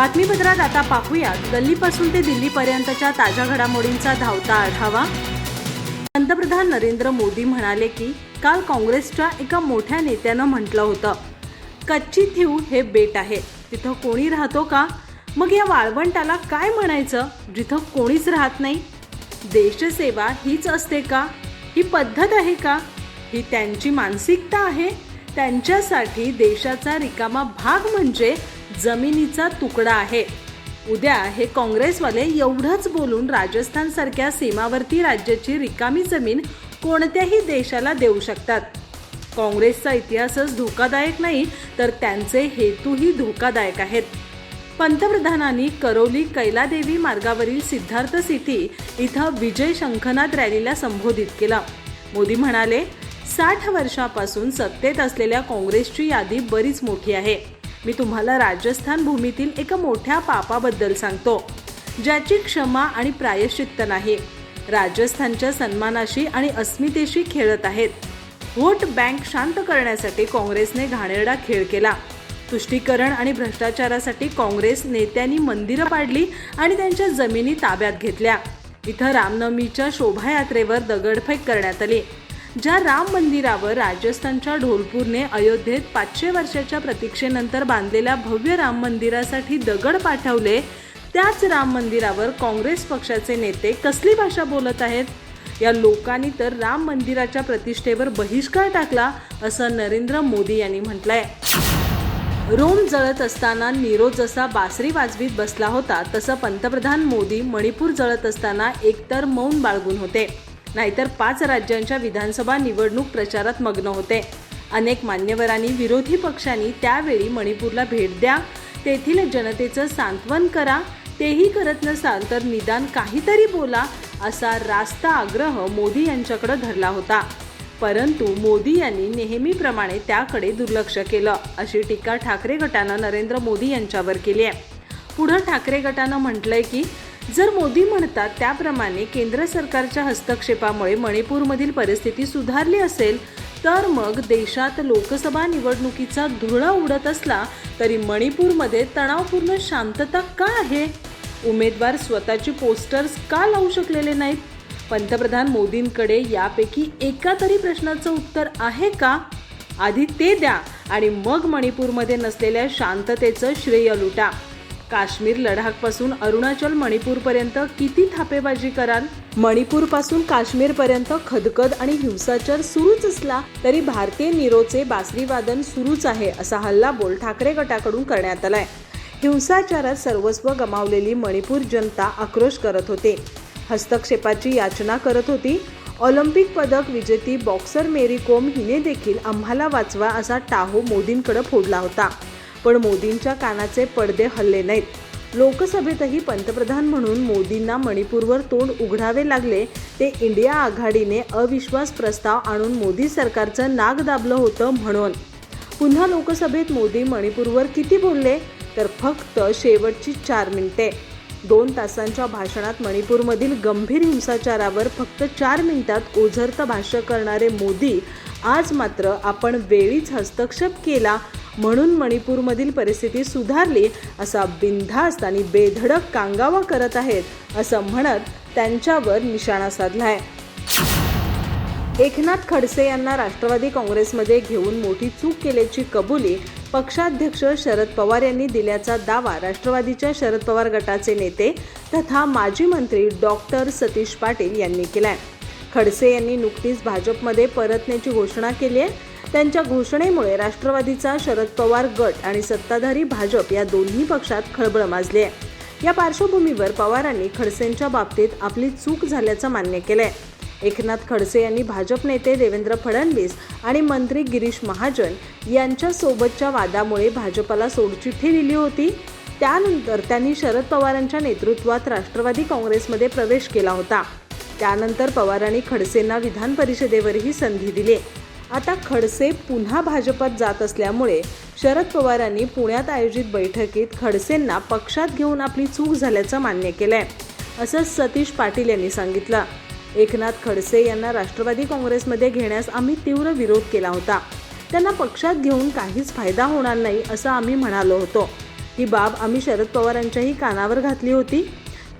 बातमीपत्रात आता पाहूयात. गल्लीपासून ते दिल्लीपर्यंतच्या ताज्या घडामोडींचा धावता आढावा. पंतप्रधान नरेंद्र मोदी म्हणाले की काल काँग्रेसच्या एका मोठ्या नेत्यानं म्हटलं होतं कच्ची थिव हे बेट आहे. तिथं कोणी राहतो का? मग या वाळवंटाला काय म्हणायचं? जिथं कोणीच राहत नाही. देशसेवा हीच असते का? ही पद्धत आहे का? ही त्यांची मानसिकता आहे. त्यांच्यासाठी देशाचा रिकामा भाग म्हणजे जमिनीचा तुकडा आहे. उद्या हे काँग्रेसवाले एवढंच बोलून राजस्थान सारख्या सीमावर्ती राज्याची रिकामी जमीन कोणत्याही देशाला देऊ शकतात. काँग्रेसचा इतिहासच धोकादायक नाही तर त्यांचे हेतूही धोकादायक आहेत. पंतप्रधानांनी करौली कैलादेवी मार्गावरील सिद्धार्थ सिटी इथं विजय शंखनाथ रॅलीला संबोधित केलं. मोदी म्हणाले साठ वर्षापासून सत्तेत असलेल्या काँग्रेसची यादी बरीच मोठी आहे. मी तुम्हाला राजस्थान भूमीतील एका मोठ्या पापाबद्दल सांगतो ज्याची क्षमा आणि प्रायश्चित्त नाही. राजस्थानच्या सन्मानाशी आणि अस्मितेशी खेळत आहेत. व्होट बँक शांत करण्यासाठी काँग्रेसने घाणेरडा खेळ केला. तुष्टीकरण आणि भ्रष्टाचारासाठी काँग्रेस नेत्यांनी मंदिरं पाडली आणि त्यांच्या जमिनी ताब्यात घेतल्या. इथं रामनवमीच्या शोभायात्रेवर दगडफेक करण्यात आली. ज्या राम मंदिरावर राजस्थानच्या ढोलपूरने अयोध्येत पाचशे वर्षाच्या प्रतीक्षेनंतर बांधलेल्या भव्य राम मंदिरासाठी दगड पाठवले त्याच राम मंदिरावर काँग्रेस पक्षाचे नेते कसली भाषा बोलत आहेत? या लोकांनी तर राम मंदिराच्या प्रतिष्ठेवर बहिष्कार टाकला असं नरेंद्र मोदी यांनी म्हटलंय. रोम जळत असताना नीरो जसा बासरी वाजवीत बसला होता तसं पंतप्रधान मोदी मणिपूर जळत असताना एकतर मौन बाळगून होते. नाहीतर पाच राज्यांच्या विधानसभा निवडणूक प्रचारात मग्न होते. अनेक मान्यवरांनी विरोधी पक्षांनी त्यावेळी मणिपूरला भेट द्या तेथील जनतेचं सांत्वन करा तेही करत नसाल तर निदान काहीतरी बोला असा रास्ता आग्रह मोदी यांच्याकडे धरला होता. परंतु मोदी यांनी नेहमीप्रमाणे त्याकडे दुर्लक्ष केलं अशी टीका ठाकरे गटानं नरेंद्र मोदी यांच्यावर केली आहे. पुढं ठाकरे गटानं म्हटलंय की जर मोदी म्हणतात त्याप्रमाणे केंद्र सरकारच्या हस्तक्षेपामुळे मणिपूरमधील परिस्थिती सुधारली असेल तर मग देशात लोकसभा निवडणुकीचा धुळा उडत असला तरी मणिपूरमध्ये तणावपूर्ण शांतता का आहे? उमेदवार स्वतःची पोस्टर्स का लावू शकलेले नाहीत? पंतप्रधान मोदींकडे यापैकी एका तरी प्रश्नाचं उत्तर आहे का? आधी ते द्या आणि मग मणिपूरमध्ये नसलेल्या शांततेचं श्रेय लुटा. काश्मीर लडाखपासून अरुणाचल मणिपूरपर्यंत किती थापेबाजी कराल? मणिपूरपासून काश्मीरपर्यंत खदखद आणि हिंसाचार सुरूच असला तरी भारतीय निरोचे बासरी वादन सुरूच आहे असा हल्लाबोल ठाकरे गटाकडून करण्यात आलाय. हिंसाचारात सर्वस्व गमावलेली मणिपूर जनता आक्रोश करत होते. हस्तक्षेपाची याचना करत होती. ऑलिम्पिक पदक विजेती बॉक्सर मेरी कोम हिने देखील आम्हाला वाचवा असा टाहो मोदींकडे फोडला होता. पण मोदींच्या कानाचे पडदे हल्ले नाहीत. लोकसभेतही पंतप्रधान म्हणून मोदींना मणिपूरवर तोंड उघडावे लागले ते इंडिया आघाडीने अविश्वास प्रस्ताव आणून मोदी सरकारचं नाग दाबलं होतं म्हणून. पुन्हा लोकसभेत मोदी मणिपूरवर किती बोलले? तर फक्त शेवटची चार मिनिटे. दोन तासांच्या भाषणात मणिपूरमधील गंभीर हिंसाचारावर फक्त चार मिनिटात ओझरतं भाष्य करणारे मोदी आज मात्र आपण वेळीच हस्तक्षेप केला म्हणून मणिपूरमधील परिस्थिती सुधारली असा बिनधास्त आणि बेधडक कांगावा करत आहेत असं म्हणत त्यांच्यावर निशाणा साधलाय. एकनाथ खडसे यांना राष्ट्रवादी काँग्रेसमध्ये घेऊन मोठी चूक केल्याची कबुली पक्षाध्यक्ष शरद पवार यांनी दिल्याचा दावा राष्ट्रवादीच्या शरद पवार गटाचे नेते तथा माजी मंत्री डॉक्टर सतीश पाटील यांनी केलाय. खडसे यांनी नुकतीच भाजपमध्ये परतण्याची घोषणा केली आहे. त्यांच्या घोषणेमुळे राष्ट्रवादीचा शरद पवार गट आणि सत्ताधारी भाजप या दोन्ही पक्षात खळबळ माजली आहे या पार्श्वभूमीवर पवारांनी खडसेंच्या बाबतीत आपली चूक झाल्याचं मान्य केलंय. एकनाथ खडसे यांनी भाजप नेते देवेंद्र फडणवीस आणि मंत्री गिरीश महाजन यांच्यासोबतच्या वादामुळे भाजपला सोडचिठ्ठी दिली होती. त्यानंतर त्यांनी शरद पवारांच्या नेतृत्वात राष्ट्रवादी काँग्रेसमध्ये प्रवेश केला होता. त्यानंतर पवारांनी खडसेंना विधान परिषदेवरही संधी दिली. आता खडसे पुन्हा भाजपात जात असल्यामुळे शरद पवारांनी पुण्यात आयोजित बैठकीत खडसेंना पक्षात घेऊन आपली चूक झाल्याचं मान्य केलंय असं सतीश पाटील यांनी सांगितलं. एकनाथ खडसे यांना राष्ट्रवादी काँग्रेसमध्ये घेण्यास आम्ही तीव्र विरोध केला होता. त्यांना पक्षात घेऊन काहीच फायदा होणार नाही असं आम्ही म्हणालो होतो. ही बाब आम्ही शरद पवारांच्याही कानावर घातली होती.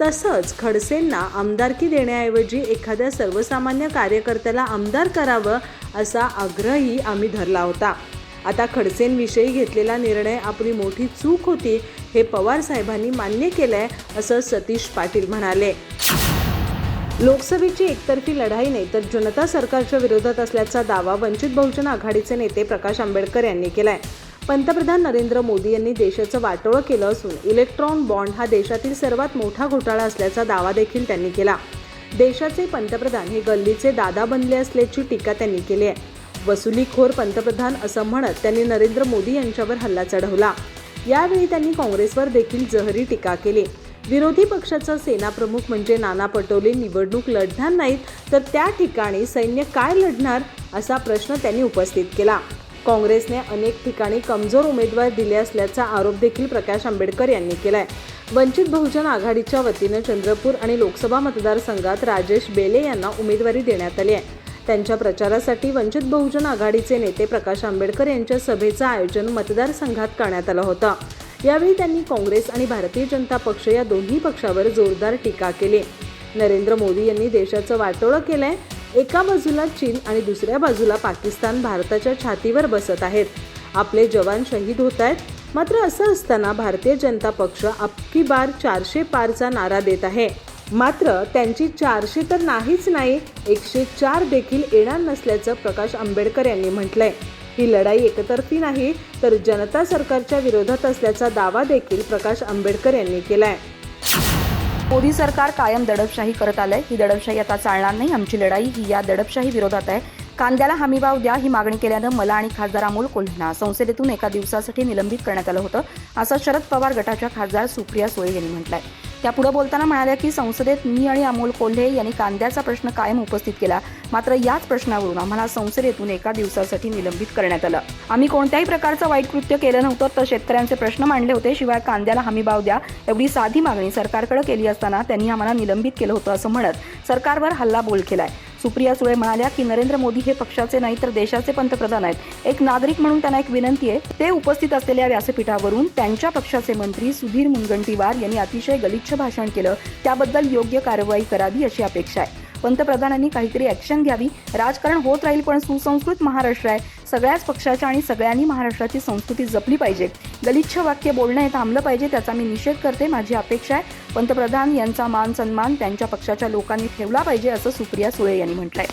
तसंच खडसेंना आमदारकी देण्याऐवजी एखाद्या सर्वसामान्य कार्यकर्त्याला आमदार करावं असा आग्रहही आम्ही धरला होता. आता खडसेंविषयी घेतलेला निर्णय आपली मोठी चूक होती हे पवार साहेबांनी मान्य केलंय असं सतीश पाटील म्हणाले. लोकसभेची एकतर्फी लढाई नाही तर जनता सरकारच्या विरोधात असल्याचा दावा वंचित बहुजन आघाडीचे नेते प्रकाश आंबेडकर यांनी केलाय. पंतप्रधान नरेंद्र मोदी यांनी देशाचं वाटोळं केलं असून इलेक्ट्रॉन बॉन्ड हा देशातील सर्वात मोठा घोटाळा असल्याचा दावा देखील त्यांनी केला. देशाचे पंतप्रधान हे गल्लीचे दादा बनले असल्याची टीका त्यांनी केली आहे. वसुलीखोर पंतप्रधान असं म्हणत त्यांनी नरेंद्र मोदी यांच्यावर हल्ला चढवला. यावेळी त्यांनी काँग्रेसवर देखील जहरी टीका केली. विरोधी पक्षाचा सेनाप्रमुख म्हणजे नाना पटोले निवडणूक लढणार नाहीत तर त्या ठिकाणी सैन्य काय लढणार असा प्रश्न त्यांनी उपस्थित केला. काँग्रेसने अनेक ठिकाणी कमजोर उमेदवार दिले असल्याचा आरोप देखील प्रकाश आंबेडकर यांनी केलाय. वंचित बहुजन आघाडीच्या वतीनं चंद्रपूर आणि लोकसभा मतदारसंघात राजेश बेले यांना उमेदवारी देण्यात आली आहे. त्यांच्या प्रचारासाठी वंचित बहुजन आघाडीचे नेते प्रकाश आंबेडकर यांच्या सभेचं आयोजन मतदारसंघात करण्यात आलं होतं. यावेळी त्यांनी काँग्रेस आणि भारतीय जनता पक्ष या दोन्ही पक्षावर जोरदार टीका केली. नरेंद्र मोदी यांनी देशाचं वाटोळं केलंय. एका बाजूला चीन आणि दुसऱ्या बाजूला पाकिस्तान भारताच्या छातीवर बसत आहेत. आपले जवान शहीद होत आहेत. मात्र असं असताना भारतीय जनता पक्ष अबकी बार चारशे पारचा नारा देत आहे. मात्र त्यांची चारशे तर नाहीच नाही एकशे चार देखील येणार नसल्याचं प्रकाश आंबेडकर यांनी म्हटलंय. ही लढाई एकतर्फी नाही तर जनता सरकारच्या विरोधात असल्याचा दावा देखील प्रकाश आंबेडकर यांनी केलाय. मोदी सरकार कायम दडपशाही करत आलंय. ही दडपशाही आता चालणार नाही. आमची लढाई ही या दडपशाही विरोधात आहे. कांद्याला हमीभाव द्या ही मागणी केल्यानं मला आणि खासदार अमोल कोल्हेंना संसदेतून एका दिवसासाठी निलंबित करण्यात आलं होतं असं शरद पवार गटाच्या खासदार सुप्रिया सुळे यांनी म्हटलंय. त्या पुढे बोलताना म्हणाल्या की संसदेत मी आणि अमोल कोल्हे यांनी कांद्याचा प्रश्न कायम उपस्थित केला मात्र याच प्रश्नावरून आम्हाला संसदेतून एका दिवसासाठी निलंबित करण्यात आलं. आम्ही कोणत्याही प्रकारचं वाईट कृत्य केलं नव्हतं तर शेतकऱ्यांचे प्रश्न मांडले होते शिवाय कांद्याला हमीभाव द्या एवढी साधी मागणी सरकारकडे केली असताना त्यांनी आम्हाला निलंबित केलं होतं असं म्हणत सरकारवर हल्ला बोल केलाय. सुप्रिया सुळे म्हणाल्या की नरेंद्र मोदी हे पक्षाचे नाही तर देशाचे पंतप्रधान आहेत. एक नागरिक म्हणून त्यांना एक विनंती आहे. ते उपस्थित असलेल्या व्यासपीठावरून त्यांच्या पक्षाचे मंत्री सुधीर मुनगंटीवार यांनी अतिशय गलिच्छ भाषण केलं. त्याबद्दल योग्य कारवाई करावी अशी अपेक्षा आहे. पंतप्रधानांनी काहीतरी ॲक्शन घ्यावी. राजकारण होत राहील पण सुसंस्कृत महाराष्ट्र आहे. सगळ्याच पक्षाच्या आणि सगळ्यांनी महाराष्ट्राची संस्कृती जपली पाहिजे. गलिच्छ वाक्य बोलणं हे थांबलं पाहिजे त्याचा मी निषेध करते. माझी अपेक्षा आहे पंतप्रधान यांचा मान सन्मान त्यांच्या पक्षाच्या लोकांनी ठेवला पाहिजे असं सुप्रिया सुळे यांनी म्हटलंय.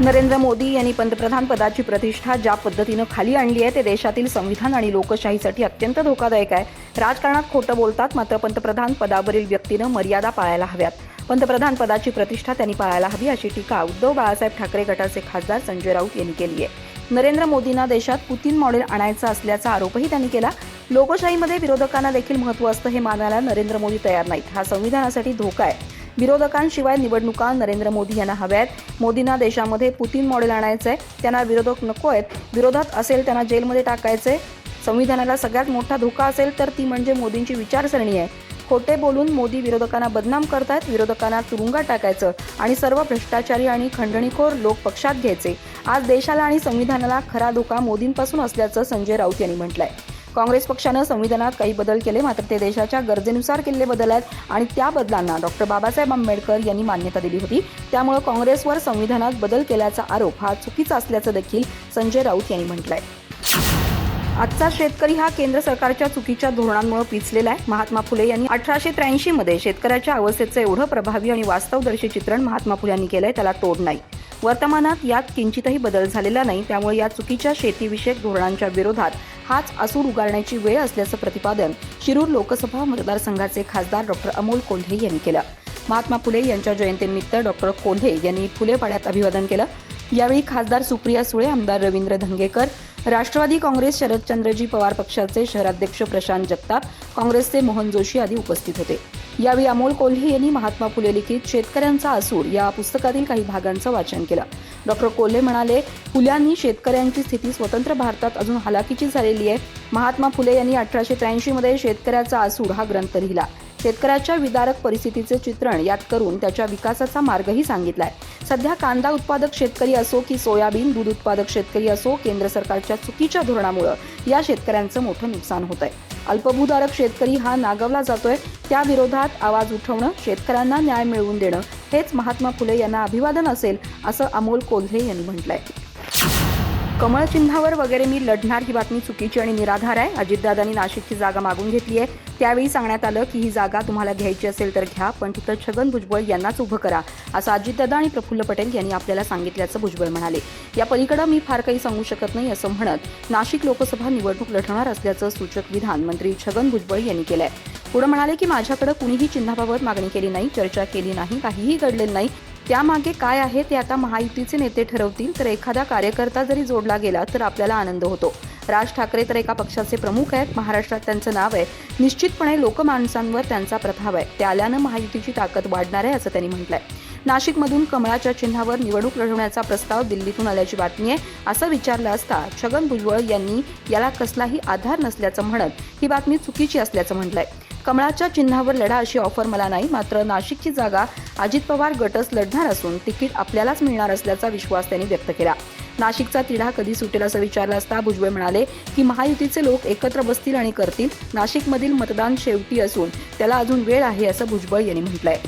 नरेंद्र मोदी यांनी पंतप्रधान पदाची प्रतिष्ठा ज्या पद्धतीनं खाली आणली आहे ते देशातील संविधान आणि लोकशाहीसाठी अत्यंत धोकादायक आहे. राजकारणात खोटं बोलतात मात्र पंतप्रधान पदावरील व्यक्तीनं मर्यादा पाळायला हव्यात. पंतप्रधान पदाची प्रतिष्ठा त्यांनी पाळायला हवी अशी टीका उद्धव बाळासाहेब ठाकरे गटाचे खासदार संजय राऊत यांनी केली आहे. नरेंद्र मोदींना देशात पुतीन मॉडेल आणायचा असल्याचा आरोपही त्यांनी केला. लोकशाहीमध्ये विरोधकांना देखील महत्त्व असतं हे मानायला नरेंद्र मोदी तयार नाहीत. हा संविधानासाठी धोका आहे. विरोधकांशिवाय निवडणुका नरेंद्र मोदी यांना हव्या आहेत. मोदींना देशामध्ये पुतीन मॉडेल आणायचं आहे त्यांना विरोधक नको आहेत. विरोधात असेल त्यांना जेलमध्ये टाकायचंय. संविधानाला सगळ्यात मोठा धोका असेल तर ती म्हणजे मोदींची विचारसरणी आहे. खोटे बोलून मोदी विरोधकांना बदनाम करतायत विरोधकांना तुरुंगात टाकायचं आणि सर्व भ्रष्टाचारी आणि खंडणीखोर लोक पक्षात घ्यायचे. आज देशाला आणि संविधानाला खरा धोका मोदींपासून असल्याचं संजय राऊत यांनी म्हटलंय. काँग्रेस पक्षानं संविधानात काही बदल केले मात्र ते देशाच्या गरजेनुसार केलेले बदल आहेत आणि त्या बदलांना डॉक्टर बाबासाहेब आंबेडकर यांनी मान्यता दिली होती. त्यामुळे काँग्रेसवर संविधानात बदल केल्याचा आरोप हा चुकीचा असल्याचं देखील संजय राऊत यांनी म्हटलंय. आजचा शेतकरी हा केंद्र सरकारच्या चुकीच्या धोरणांमुळे पिचलेला आहे. महात्मा फुले यांनी अठराशे त्र्याऐंशी मध्ये शेतकऱ्याच्या अवस्थेचं एवढं प्रभावी आणि वास्तवदर्शी चित्रण महात्मा फुले यांनी केलंय त्याला तोड नाही. वर्तमानात यात किंचितही बदल झालेला नाही त्यामुळे या चुकीच्या शेतीविषयक धोरणांच्या विरोधात हाच असूर उगारण्याची वेळ असल्याचं प्रतिपादन शिरूर लोकसभा मतदारसंघाचे खासदार डॉक्टर अमोल कोल्हे यांनी केलं. महात्मा फुले यांच्या जयंतीनिमित्त डॉक्टर कोल्हे यांनी फुलेपाड्यात अभिवादन केलं. यावेळी खासदार सुप्रिया सुळे आमदार रवींद्र धंगेकर राष्ट्रवादी काँग्रेस शरदचंद्रजी पवार पक्षाचे शहराध्यक्ष प्रशांत जगताप काँग्रेसचे मोहन जोशी आदी उपस्थित होते. यावेळी अमोल कोल्हे यांनी महात्मा फुले लिखित शेतकऱ्यांचा असूर या पुस्तकातील काही भागांचं वाचन केलं. डॉक्टर कोल्हे म्हणाले फुल्यांनी शेतकऱ्यांची स्थिती स्वतंत्र भारतात अजून हलाखीची झालेली आहे. महात्मा फुले यांनी अठराशे त्र्याऐंशी मध्ये शेतकऱ्याचा असूर हा ग्रंथ लिहिला. शेतकऱ्याच्या विदारक परिस्थितीचे चित्रण यात करून त्याच्या विकासाचा मार्गही सांगितलाय. सध्या कांदा उत्पादक शेतकरी असो की सोयाबीन दूध उत्पादक शेतकरी असो केंद्र सरकारच्या चुकीच्या धोरणामुळे या शेतकऱ्यांचं मोठं नुकसान होत आहे अल्पभूधारक शेतकरी हा नागवला जातोय. त्या विरोधात आवाज उठवणं शेतकऱ्यांना न्याय मिळवून देणं हेच महात्मा फुले यांना अभिवादन असेल असं अमोल कोल्हे यांनी म्हटलंय. कमळ चिन्हावर वगैरे मी लढणार ही बातमी चुकीची आणि निराधार आहे. अजितदादांनी नाशिकची जागा मागून घेतली आहे. त्यावेळी सांगण्यात आलं की ही जागा तुम्हाला घ्यायची असेल तर घ्या पण तिथं छगन भुजबळ यांनाच उभं करा असं अजितदादा आणि प्रफुल्ल पटेल यांनी आपल्याला सांगितल्याचं भुजबळ म्हणाले. या पलीकडे मी फार काही सांगू शकत नाही असं म्हणत नाशिक लोकसभा निवडणूक लढवणार असल्याचं सूचक विधान मंत्री छगन भुजबळ यांनी केलं आहे पुढे म्हणाले की माझ्याकडे कुणीही चिन्हाबाबत मागणी केली नाही चर्चा केली नाही काहीही घडलेलं नाही त्यामागे काय आहे ते आता महायुतीचे नेते ठरवतील. तर एखादा कार्यकर्ता जरी जोडला गेला तर आपल्याला आनंद होतो. राज ठाकरे तर एका पक्षाचे प्रमुख आहेत. महाराष्ट्रात त्यांचं नाव आहे. निश्चितपणे लोकमानसांवर त्यांचा प्रभाव आहे. ते आल्यानं महायुतीची ताकद वाढणार आहे असं त्यांनी म्हटलंय. नाशिकमधून कमळाच्या चिन्हावर निवडणूक लढवण्याचा प्रस्ताव दिल्लीतून आल्याची बातमी आहे. असं विचारलं असता छगन भुजबळ यांनी याला कसलाही आधार नसल्याचं म्हणत ही बातमी चुकीची असल्याचं म्हटलंय. कमळाच्या चिन्हावर लढा अशी ऑफर मला नाही मात्र नाशिकची जागा अजित पवार गटच लढणार असून तिकीट आपल्यालाच मिळणार असल्याचा विश्वास त्यांनी व्यक्त केला. नाशिकचा तिढा कधी सुटेल असं विचारलं असता भुजबळ म्हणाले की महायुतीचे लोक एकत्र बसतील आणि करतील. नाशिकमधील मतदान शेवटी असून त्याला अजून वेळ आहे असं भुजबळ यांनी म्हटलंय.